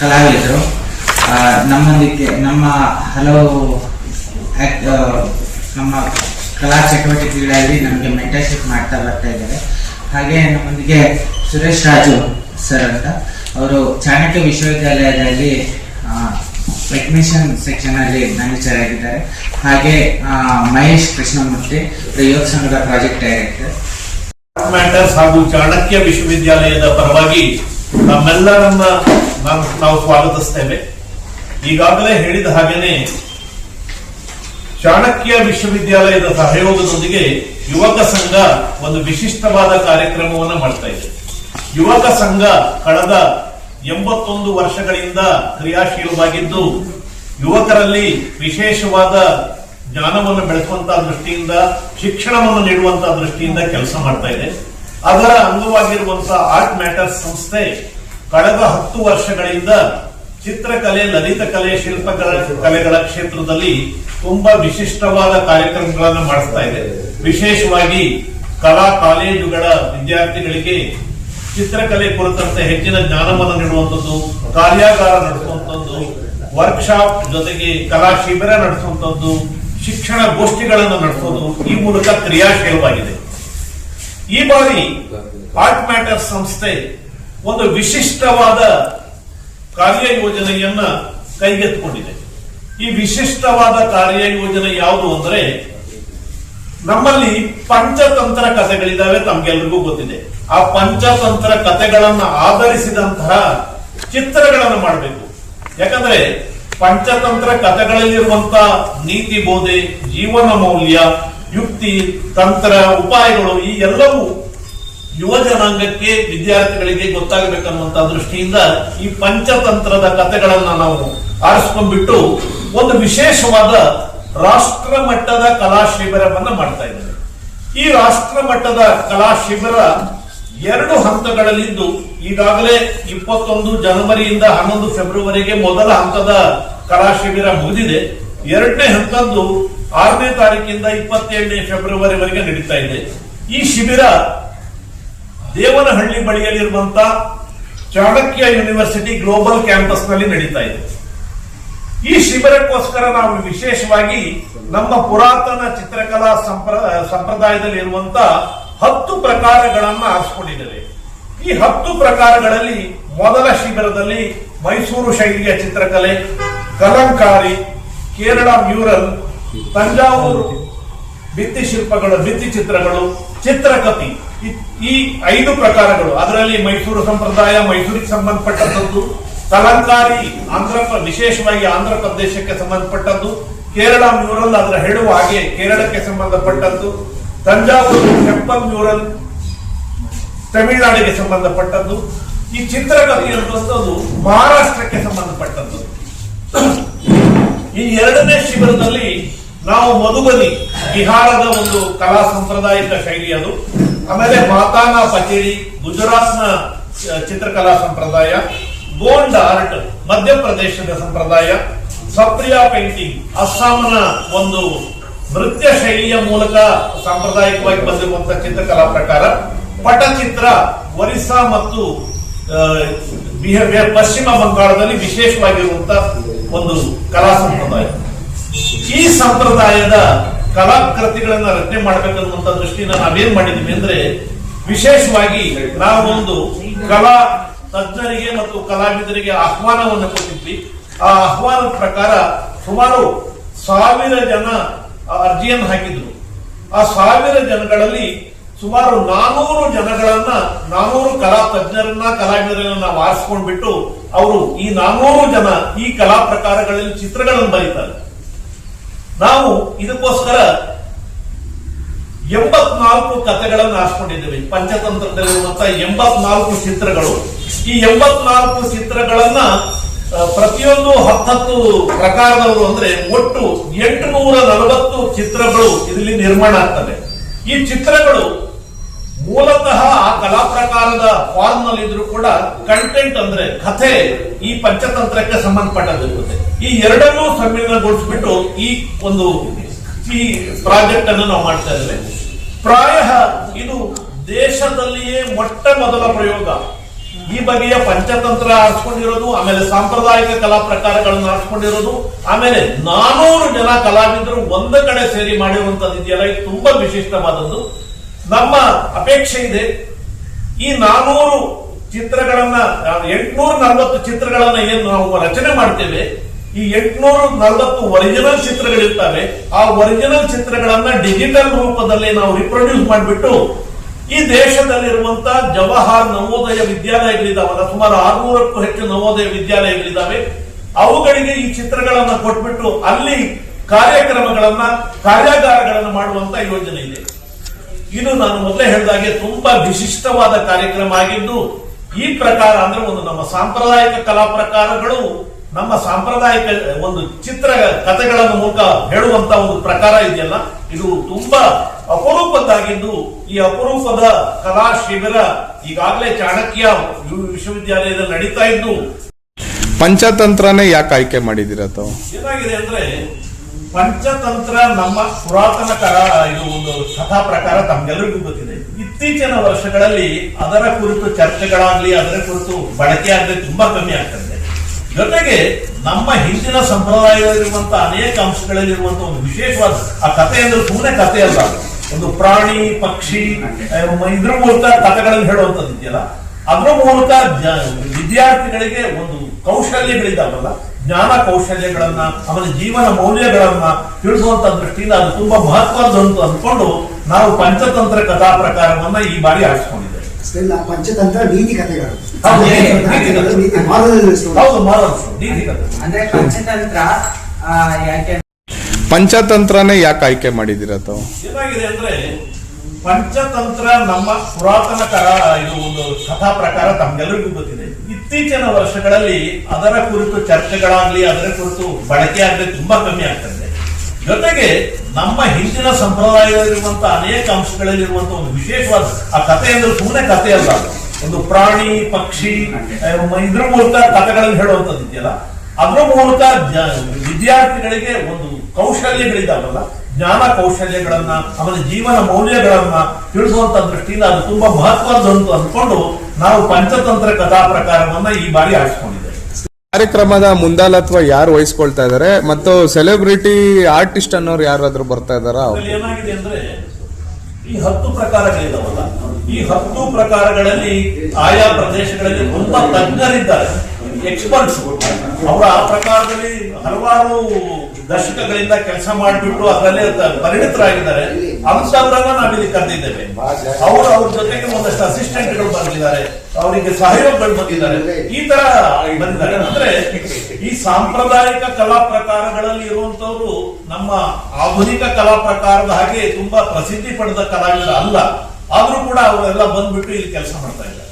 ಕಲಾವಿದರು. ನಮ್ಮೊಂದಿಗೆ ನಮ್ಮ ಹಲವು ನಮ್ಮ ಕಲಾ ಚಟುವಟಿಕೆಗಳಲ್ಲಿ ನಮಗೆ ಮೆಂಟರ್ಶಿಪ್ ಮಾಡ್ತಾ ಬರ್ತಾ ಇದ್ದಾರೆ. ಹಾಗೆ ನಮ್ಮೊಂದಿಗೆ ಸುರೇಶ್ ರಾಜು ಸರ್ ಅಂತ. ಅವರು ಚಾಣಕ್ಯ ವಿಶ್ವವಿದ್ಯಾಲಯದಲ್ಲಿ ಟೆಕ್ನಿಷಿಯನ್ ಸೆಕ್ಷನ್ ಅಲ್ಲಿ ಮ್ಯಾನೇಜರ್ ಆಗಿದ್ದಾರೆ. ಹಾಗೆ ಮಹೇಶ್ ಕೃಷ್ಣಮೂರ್ತಿ ಯೋಗ ಸಂಘದ ಪ್ರಾಜೆಕ್ಟ್ ಡೈರೆಕ್ಟರ್ ಹಾಗೂ ಚಾಣಕ್ಯ ವಿಶ್ವವಿದ್ಯಾಲಯದ ಪರವಾಗಿ ನಮ್ಮೆಲ್ಲರನ್ನ ನಾನು ನಾವು ಸ್ವಾಗತಿಸ್ತೇವೆ. ಈಗಾಗಲೇ ಹೇಳಿದ ಹಾಗೇನೆ ಚಾಣಕ್ಯ ವಿಶ್ವವಿದ್ಯಾಲಯದ ಸಹಯೋಗದೊಂದಿಗೆ ಯುವಕ ಸಂಘ ಒಂದು ವಿಶಿಷ್ಟವಾದ ಕಾರ್ಯಕ್ರಮವನ್ನು ಮಾಡ್ತಾ ಇದೆ. ಯುವಕ ಸಂಘ ಕಳೆದ ಎಂಬತ್ತೊಂದು ವರ್ಷಗಳಿಂದ ಕ್ರಿಯಾಶೀಲವಾಗಿದ್ದು, ಯುವಕರಲ್ಲಿ ವಿಶೇಷವಾದ ಜ್ಞಾನವನ್ನು ಬೆಳೆಸುವಂತಹ ದೃಷ್ಟಿಯಿಂದ, ಶಿಕ್ಷಣವನ್ನು ನೀಡುವಂತಹ ದೃಷ್ಟಿಯಿಂದ ಕೆಲಸ ಮಾಡ್ತಾ ಇದೆ. ಅದರ ಅಂಗವಾಗಿರುವಂತಹ ಆರ್ಟ್ ಮ್ಯಾಟರ್ಸ್ ಸಂಸ್ಥೆ ಕಳೆದ ಹತ್ತು ವರ್ಷಗಳಿಂದ ಚಿತ್ರಕಲೆ, ಲಲಿತ ಕಲೆ, ಶಿಲ್ಪಕಲೆ ಕಲೆಗಳ ಕ್ಷೇತ್ರದಲ್ಲಿ ತುಂಬಾ ವಿಶಿಷ್ಟವಾದ ಕಾರ್ಯಕ್ರಮಗಳನ್ನು ಮಾಡಿಸ್ತಾ ಇದೆ. ವಿಶೇಷವಾಗಿ ಕಲಾ ಕಾಲೇಜುಗಳ ವಿದ್ಯಾರ್ಥಿಗಳಿಗೆ ಚಿತ್ರಕಲೆ ಕುರಿತಂತೆ ಹೆಚ್ಚಿನ ಜ್ಞಾನವನ್ನು ನೀಡುವಂಥದ್ದು, ಕಾರ್ಯಾಗಾರ ನಡೆಸುವಂಥದ್ದು ವರ್ಕ್ಶಾಪ್ ಜೊತೆಗೆ ಕಲಾ ಶಿಬಿರ ನಡೆಸುವಂಥದ್ದು, ಶಿಕ್ಷಣ ಗೋಷ್ಠಿಗಳನ್ನು ನಡೆಸೋದು ಈ ಮೂಲಕ ಕ್ರಿಯಾಶೀಲವಾಗಿದೆ. ಈ ಬಾರಿ ಆರ್ಟ್ ಮ್ಯಾಟರ್ ಸಂಸ್ಥೆ ಒಂದು ವಿಶಿಷ್ಟವಾದ ಕಾರ್ಯಯೋಜನೆಯನ್ನ ಕೈಗೆತ್ತಿಕೊಂಡಿದೆ. ಈ ವಿಶಿಷ್ಟವಾದ ಕಾರ್ಯಯೋಜನೆ ಯಾವುದು ಅಂದ್ರೆ, ನಮ್ಮಲ್ಲಿ ಪಂಚತಂತ್ರ ಕಥೆಗಳಿದ್ದಾವೆ ತಮ್ಗೆಲ್ರಿಗೂ ಗೊತ್ತಿದೆ. ಆ ಪಂಚತಂತ್ರ ಕಥೆಗಳನ್ನ ಆಧರಿಸಿದಂತಹ ಚಿತ್ರಗಳನ್ನು ಮಾಡಬೇಕು. ಯಾಕಂದ್ರೆ, ಪಂಚತಂತ್ರ ಕಥೆಗಳಲ್ಲಿರುವಂತ ನೀತಿ ಬೋಧೆ, ಜೀವನ ಮೌಲ್ಯ, ಯುಕ್ತಿ, ತಂತ್ರ, ಉಪಾಯಗಳು ಈ ಎಲ್ಲವೂ ಯುವ ಜನಾಂಗಕ್ಕೆ ವಿದ್ಯಾರ್ಥಿಗಳಿಗೆ ಗೊತ್ತಾಗಬೇಕನ್ನುವಂತ ದೃಷ್ಟಿಯಿಂದ ಈ ಪಂಚತಂತ್ರದ ಕಥೆಗಳನ್ನ ನಾವು ಆರಿಸ್ಕೊಂಡ್ಬಿಟ್ಟು ಒಂದು ವಿಶೇಷವಾದ ರಾಷ್ಟ್ರ ಮಟ್ಟದ ಕಲಾ ಶಿಬಿರವನ್ನ ಮಾಡ್ತಾ ಇದ್ದೇವೆ. ಈ ರಾಷ್ಟ್ರ ಮಟ್ಟದ ಕಲಾ ಶಿಬಿರ ಎರಡು ಹಂತಗಳಲ್ಲಿದ್ದು, ಈಗಾಗಲೇ ಇಪ್ಪತ್ತೊಂದು ಜನವರಿಯಿಂದ ಹನ್ನೊಂದು ಫೆಬ್ರವರಿಗೆ ಮೊದಲ ಹಂತದ ಕಲಾ ಶಿಬಿರ ಮುಗಿದಿದೆ. ಎರಡನೇ ಹಂತದ್ದು ಆರನೇ ತಾರೀಕಿಂದ ಇಪ್ಪತ್ತೇಳನೇ ಫೆಬ್ರವರಿವರೆಗೆ ನಡೀತಾ ಇದೆ. ಈ ಶಿಬಿರ ದೇವನಹಳ್ಳಿ ಬಳಿಯಲ್ಲಿರುವಂತ ಚಾಣಕ್ಯ ಯೂನಿವರ್ಸಿಟಿ ಗ್ಲೋಬಲ್ ಕ್ಯಾಂಪಸ್ನಲ್ಲಿ ನಡೀತಾ ಇದೆ. ಈ ಶಿಬಿರಕ್ಕೋಸ್ಕರ ನಾವು ವಿಶೇಷವಾಗಿ ನಮ್ಮ ಪುರಾತನ ಚಿತ್ರಕಲಾ ಸಂಪ್ರ ಸಂಪ್ರದಾಯದಲ್ಲಿ ಇರುವಂತ ಹತ್ತು ಪ್ರಕಾರಗಳನ್ನ ಆರಿಸಿಕೊಂಡಿದ್ದೇವೆ. ಈ ಹತ್ತು ಪ್ರಕಾರಗಳಲ್ಲಿ ಮೊದಲ ಶಿಬಿರದಲ್ಲಿ ಮೈಸೂರು ಶೈಲಿಯ ಚಿತ್ರಕಲೆ, ಕಲಂಕಾರಿ, ಕೇರಳ ಮ್ಯೂರಲ್, ತಂಜಾವೂರು ಭಿತ್ತಿ ಶಿಲ್ಪಗಳು, ಭಿತ್ತಿ ಚಿತ್ರಗಳು ಚಿತ್ರಕತಿ ಈ ಐದು ಪ್ರಕಾರಗಳು. ಅದರಲ್ಲಿ ಮೈಸೂರು ಸಂಪ್ರದಾಯ, ಮೈಸೂರಿಗೆ ಸಂಬಂಧಪಟ್ಟದ್ದು ಕಲಂಕಾರಿ ಆಂಧ್ರ ವಿಶೇಷವಾಗಿ ಆಂಧ್ರ ಪ್ರದೇಶಕ್ಕೆ ಸಂಬಂಧಪಟ್ಟದ್ದು. ಕೇರಳ ಮ್ಯೂರಲ್ ಅದರ ಹೇಳುವ ಹಾಗೆ ಕೇರಳಕ್ಕೆ ಸಂಬಂಧಪಟ್ಟದ್ದು. ತಂಜಾವೂರು ಟೆಂಪಲ್ ಮ್ಯೂರಲ್ ತಮಿಳುನಾಡಿಗೆ ಸಂಬಂಧಪಟ್ಟದ್ದು. ಈ ಚಿತ್ರಕಥೆ ಅನ್ನುವಂಥದ್ದು ಮಹಾರಾಷ್ಟ್ರಕ್ಕೆ ಸಂಬಂಧಪಟ್ಟದ್ದು. ಈ ಎರಡನೇ ಶಿಬಿರದಲ್ಲಿ ನಾವು ಮಧುಬನಿ ಬಿಹಾರದ ಒಂದು ಕಲಾ ಸಾಂಪ್ರದಾಯಿಕ ಶೈಲಿ ಅದು. ಆಮೇಲೆ ಮಾತಾನ ಪಚೇರಿ, ಗುಜರಾತ್ನ ಚಿತ್ರಕಲಾ ಸಂಪ್ರದಾಯ ಗೋಲ್ಡ್ ಆರ್ಟ್, ಮಧ್ಯಪ್ರದೇಶದ ಸಂಪ್ರದಾಯ, ಸಪ್ರಿಯಾ ಪೇಂಟಿಂಗ್, ಅಸ್ಸಾಂನ ಒಂದು ನೃತ್ಯ ಶೈಲಿಯ ಮೂಲಕ ಸಾಂಪ್ರದಾಯಿಕವಾಗಿ ಬಂದಿರುವಂತಹ ಚಿತ್ರಕಲಾ ಪ್ರಕಾರ, ಪಟಚಿತ್ರ, ಒರಿಸ್ಸಾ ಮತ್ತು ಪಶ್ಚಿಮ ಬಂಗಾಳದಲ್ಲಿ ವಿಶೇಷವಾಗಿರುವಂತಹ ಒಂದು ಕಲಾ ಸಂಪ್ರದಾಯ. ಈ ಸಂಪ್ರದಾಯದ ಕಲಾಕೃತಿಗಳನ್ನ ರಚನೆ ಮಾಡಬೇಕನ್ನುವಂತ ದೃಷ್ಟಿಯಿಂದ ನಾವೇನ್ ಮಾಡಿದ್ವಿ ಅಂದ್ರೆ ವಿಶೇಷವಾಗಿ ನಾವೊಂದು ಕಲಾ ತಜ್ಞರಿಗೆ ಮತ್ತು ಕಲಾವಿದರಿಗೆ ಆಹ್ವಾನವನ್ನು ಕೊಟ್ಟಿದ್ವಿ. ಆ ಆಹ್ವಾನದ ಪ್ರಕಾರ ಸುಮಾರು ಸಾವಿರ ಜನ ಅರ್ಜಿಯನ್ನು ಹಾಕಿದ್ರು. ಆ ಸಾವಿರ ಜನಗಳಲ್ಲಿ ಸುಮಾರು ನಾನೂರು ಜನಗಳನ್ನ, ನಾನೂರು ಕಲಾ ತಜ್ಞರನ್ನ, ಕಲಾವಿದರನ್ನ ನಾವು ಆರಿಸ್ಕೊಂಡ್ಬಿಟ್ಟು ಅವರು ಈ ನಾನೂರು ಜನ ಈ ಕಲಾ ಪ್ರಕಾರಗಳಲ್ಲಿ ಚಿತ್ರಗಳನ್ನು ಬರೀತಾರೆ. ನಾವು ಇದಕ್ಕೋಸ್ಕರ ಎಂಬತ್ನಾಲ್ಕು ಕಥೆಗಳನ್ನು ಆರಿಸ್ಕೊಂಡಿದ್ದೇವೆ. ಪಂಚತಂತ್ರದಲ್ಲಿರುವಂತಹ ಎಂಬತ್ನಾಲ್ಕು ಚಿತ್ರಗಳು. ಈ ಎಂಬತ್ನಾಲ್ಕು ಚಿತ್ರಗಳನ್ನ ಪ್ರತಿಯೊಂದು ಹತ್ತತ್ತು ಪ್ರಕಾರದವರು ಅಂದ್ರೆ ಒಟ್ಟು ಎಂಟುನೂರ ನಲವತ್ತು ಚಿತ್ರಗಳು ಇದರಲ್ಲಿ ನಿರ್ಮಾಣ ಆಗ್ತವೆ. ಈ ಚಿತ್ರಗಳು ಮೂಲತಃ ಆ ಕಲಾ ಪ್ರಕಾರದ ಫಾರ್ಮ್ನಲ್ಲಿ ಇದ್ರೂ ಕೂಡ ಕಂಟೆಂಟ್ ಅಂದ್ರೆ ಕಥೆ ಈ ಪಂಚತಂತ್ರಕ್ಕೆ ಸಂಬಂಧಪಟ್ಟದಿರುತ್ತೆ ಈ ಎರಡನ್ನೂ ಸಮ್ಮಿಲನಗೊಳಿಸ್ಬಿಟ್ಟು ಈ ಒಂದು ಈ ಪ್ರಾಜೆಕ್ಟ್ ಅನ್ನು ನಾವು ಮಾಡ್ತಾ ಇದ್ದೇವೆ. ಪ್ರಾಯ ಇದು ದೇಶದಲ್ಲಿಯೇ ಮೊಟ್ಟ ಮೊದಲ ಪ್ರಯೋಗ. ಈ ಬಗೆಯ ಪಂಚತಂತ್ರ ಆರಿಸ್ಕೊಂಡಿರೋದು, ಆಮೇಲೆ ಸಾಂಪ್ರದಾಯಿಕ ಕಲಾ ಪ್ರಕಾರಗಳನ್ನು ಆರಿಸ್ಕೊಂಡಿರೋದು, ಆಮೇಲೆ ನಾನೂರು ಜನ ಕಲಾವಿದರು ಒಂದ ಕಡೆ ಸೇರಿ ಮಾಡಿರುವಂತದ್ದು ಇದೆಯಲ್ಲ ಇದು ತುಂಬಾ ವಿಶಿಷ್ಟವಾದದ್ದು. ನಮ್ಮ ಅಪೇಕ್ಷೆ ಇದೆ. ಈ ನಾನೂರು ಚಿತ್ರಗಳನ್ನ ಎಂಟುನೂರ ನಲವತ್ತು ಚಿತ್ರಗಳನ್ನ ಏನು ನಾವು ರಚನೆ ಮಾಡ್ತೇವೆ, ಈ ಎಂಟುನೂರ ನಲವತ್ತು ಒರಿಜಿನಲ್ ಚಿತ್ರಗಳಿರ್ತವೆ, ಆ ಒರಿಜಿನಲ್ ಚಿತ್ರಗಳನ್ನ ಡಿಜಿಟಲ್ ರೂಪದಲ್ಲಿ ನಾವು ರಿಪ್ರೊಡ್ಯೂಸ್ ಮಾಡಿಬಿಟ್ಟು, ಈ ದೇಶದಲ್ಲಿರುವಂತಹ ಜವಾಹರ್ ನವೋದಯ ವಿದ್ಯಾಲಯಗಳಿದಾವಲ್ಲ ಸುಮಾರು ಆರ್ನೂರಕ್ಕೂ ಹೆಚ್ಚು ನವೋದಯ ವಿದ್ಯಾಲಯಗಳಿದ್ದಾವೆ. ಅವುಗಳಿಗೆ ಈ ಚಿತ್ರಗಳನ್ನ ಕೊಟ್ಬಿಟ್ಟು ಅಲ್ಲಿ ಕಾರ್ಯಕ್ರಮಗಳನ್ನ, ಕಾರ್ಯಾಗಾರಗಳನ್ನು ಮಾಡುವಂತ ಯೋಜನೆ ಇದೆ. ಇದು ನಾನು ಮೊದಲೇ ಹೇಳಿದಾಗೆ ತುಂಬಾ ವಿಶಿಷ್ಟವಾದ ಕಾರ್ಯಕ್ರಮ ಆಗಿದ್ದು ಈ ಪ್ರಕಾರ ಅಂದ್ರೆ ಒಂದು ನಮ್ಮ ಸಾಂಪ್ರದಾಯಿಕ ಕಲಾ ಪ್ರಕಾರಗಳು ನಮ್ಮ ಸಾಂಪ್ರದಾಯಿಕ ಒಂದು ಚಿತ್ರ ಕಥೆಗಳ ಮೂಲಕ ಹೇಳುವಂತ ಒಂದು ಪ್ರಕಾರ ಇದೆಯಲ್ಲ ಇದು ತುಂಬಾ ಅಪರೂಪದ್ದಾಗಿದ್ದು ಈ ಅಪರೂಪದ ಕಲಾ ಶಿಬಿರ ಈಗಾಗಲೇ ಚಾಣಕ್ಯ ವಿಶ್ವವಿದ್ಯಾಲಯದಲ್ಲಿ ನಡೀತಾ ಇದ್ದು. ಪಂಚತಂತ್ರನೇ ಯಾಕೆ ಆಯ್ಕೆ ಮಾಡಿದಿರ ತಾವು? ಏನಾಗಿದೆ ಅಂದ್ರೆ ಪಂಚತಂತ್ರ ನಮ್ಮ ಪುರಾತನ ಕರ ಇದು ಒಂದು ಕಥಾ ಪ್ರಕಾರ ತಮ್ಗೆಲ್ಲರಿಗೂ ಗೊತ್ತಿದೆ. ಇತ್ತೀಚಿನ ವರ್ಷಗಳಲ್ಲಿ ಅದರ ಕುರಿತು ಚರ್ಚೆಗಳಾಗ್ಲಿ, ಅದರ ಕುರಿತು ಬಳಕೆ ಆಗಲಿ ತುಂಬಾ ಕಮ್ಮಿ ಆಗ್ತದೆ. ಜೊತೆಗೆ ನಮ್ಮ ಹಿಂದಿನ ಸಂಪ್ರದಾಯದಲ್ಲಿರುವಂತಹ ಅನೇಕ ಅಂಶಗಳಲ್ಲಿರುವಂತ ಒಂದು ವಿಶೇಷವಾದ ಆ ಕಥೆ ಅಂದ್ರೆ ಸುಮ್ಮನೆ ಕಥೆ ಅಲ್ಲ. ಒಂದು ಪ್ರಾಣಿ, ಪಕ್ಷಿ ಇದ್ರ ಮೂಲಕ ಕಥೆಗಳನ್ನು ಹೇಳುವಂತದ್ದು ಇದೆಯಲ್ಲ ಅದ್ರ ಮೂಲಕ ವಿದ್ಯಾರ್ಥಿಗಳಿಗೆ ಒಂದು ಕೌಶಲ್ಯಗಳಿದ್ದಾವಲ್ಲ? ಜ್ಞಾನ ಕೌಶಲ್ಯಗಳನ್ನ ಆಮೇಲೆ ಜೀವನ ಮೌಲ್ಯಗಳನ್ನ ತಿಳಿಸುವಂತ ದೃಷ್ಟಿಯಿಂದ ಅದು ತುಂಬಾ ಮಹತ್ವದ್ದು ಅಂತ ಅಂದ್ಕೊಂಡು ನಾವು ಪಂಚತಂತ್ರ ಕಥಾ ಪ್ರಕಾರವನ್ನ ಈ ಬಾರಿ ಆರಿಸ್ಕೊಂಡಿದ್ದೇವೆ. ಇಲ್ಲ ಪಂಚತಂತ್ರ ನೀತಿ ಕಥೆಗಳು. ಪಂಚತಂತ್ರ ಆ, ಯಾಕೆ ಪಂಚತಂತ್ರನೇ ಯಾಕೆ ಆಯ್ಕೆ ಮಾಡಿದಿರ ತಾವು? ಏನಾಗಿದೆ ಅಂದ್ರೆ ಪಂಚತಂತ್ರ ನಮ್ಮ ಪುರಾತನ ಕರ ಇದು ಒಂದು ಕಥಾ ಪ್ರಕಾರ ತಮ್ಗೆಲ್ಲರಿಗೂ ಗೊತ್ತಿದೆ. ಇತ್ತೀಚಿನ ವರ್ಷಗಳಲ್ಲಿ ಅದರ ಕುರಿತು ಚರ್ಚೆಗಳಾಗ್ಲಿ, ಅದರ ಕುರಿತು ಬಳಕೆ ಆಗಲಿ ತುಂಬಾ ಕಮ್ಮಿ ಆಗ್ತದೆ. ಜೊತೆಗೆ ನಮ್ಮ ಹಿಂದಿನ ಸಂಪ್ರದಾಯದಲ್ಲಿರುವಂತ ಅನೇಕ ಅಂಶಗಳಲ್ಲಿರುವಂತ ಒಂದು ವಿಶೇಷವಾದ ಆ ಕಥೆ ಅಂದ್ರೆ ಸುಮ್ಮನೆ ಕಥೆ ಅಲ್ಲ, ಒಂದು ಪ್ರಾಣಿ, ಪಕ್ಷಿ ಇದ್ರ ಮೂಲಕ ಕಥೆಗಳನ್ನು ಹೇಳುವಂತದ್ದು ಇದೆಯಲ್ಲ ಅದ್ರ ಮೂಲಕ ವಿದ್ಯಾರ್ಥಿಗಳಿಗೆ ಒಂದು ಕೌಶಲ್ಯಗಳಿದ್ದಾವಲ್ಲ ಜ್ಞಾನ ಕೌಶಲ್ಯಗಳನ್ನ ಅವನ ಜೀವನ ಮೌಲ್ಯಗಳನ್ನ ತಿಳಿಸುವಂತ ದೃಷ್ಟಿಯಿಂದ ಅದು ತುಂಬಾ ಮಹತ್ವದ್ದು ಅಂತ ಅಂದ್ಕೊಂಡು ನಾವು ಪಂಚತಂತ್ರ ಕಥಾ ಪ್ರಕಾರವನ್ನ ಈ ಬಾರಿ ಆರಿಸಿಕೊಂಡಿದ್ದೇವೆ. ಕಾರ್ಯಕ್ರಮದ ಮುಂದಾಳತ್ವ ಯಾರು ವಹಿಸ್ಕೊಳ್ತಾ ಇದಾರೆ? ಮತ್ತು ಸೆಲೆಬ್ರಿಟಿ ಆರ್ಟಿಸ್ಟ್ ಅನ್ನೋರು ಯಾರಾದ್ರೂ ಬರ್ತಾ ಇದಾರ? ಏನಾಗಿದೆ ಅಂದ್ರೆ ಈ ಹತ್ತು ಪ್ರಕಾರಗಳಿದಾವಲ್ಲ ಈ ಹತ್ತು ಪ್ರಕಾರಗಳಲ್ಲಿ ಆಯಾ ಪ್ರದೇಶಗಳಲ್ಲಿ ತುಂಬಾ ತಜ್ಞರಿದ್ದಾರೆ ಎಕ್ಸ್ಪರ್ಟ್ಸ್ ಅವರು ಆ ಪ್ರಕಾರದಲ್ಲಿ ಹಲವಾರು ದಶಕಗಳಿಂದ ಕೆಲಸ ಮಾಡಿಬಿಟ್ಟು ಅದರಲ್ಲೇ ಪರಿಣಿತರಾಗಿದ್ದಾರೆ. ಅಂತವರನ್ನ ನಾವಿಲ್ಲಿ ಕರೆದಿದ್ದೇವೆ. ಅವರು ಅವ್ರ ಜೊತೆಗೆ ಒಂದಷ್ಟು ಅಸಿಸ್ಟೆಂಟ್ಗಳು ಬಂದಿದ್ದಾರೆ. ಅವರಿಗೆ ಸಹಯೋಗಗಳು ಬಂದಿದ್ದಾರೆ. ಈ ತರ ಬಂದಿದ್ದಾರೆ. ಅಂದ್ರೆ ಈ ಸಾಂಪ್ರದಾಯಿಕ ಕಲಾ ಪ್ರಕಾರಗಳಲ್ಲಿ ಇರುವಂತವರು ನಮ್ಮ ಆಧುನಿಕ ಕಲಾ ಪ್ರಕಾರದ ಹಾಗೆ ತುಂಬಾ ಪ್ರಸಿದ್ಧಿ ಪಡೆದ ಕಲಾವಿದ ಅಲ್ಲ. ಆದ್ರೂ ಕೂಡ ಅವರೆಲ್ಲ ಬಂದ್ಬಿಟ್ಟು ಇಲ್ಲಿ ಕೆಲಸ ಮಾಡ್ತಾ ಇದ್ದಾರೆ.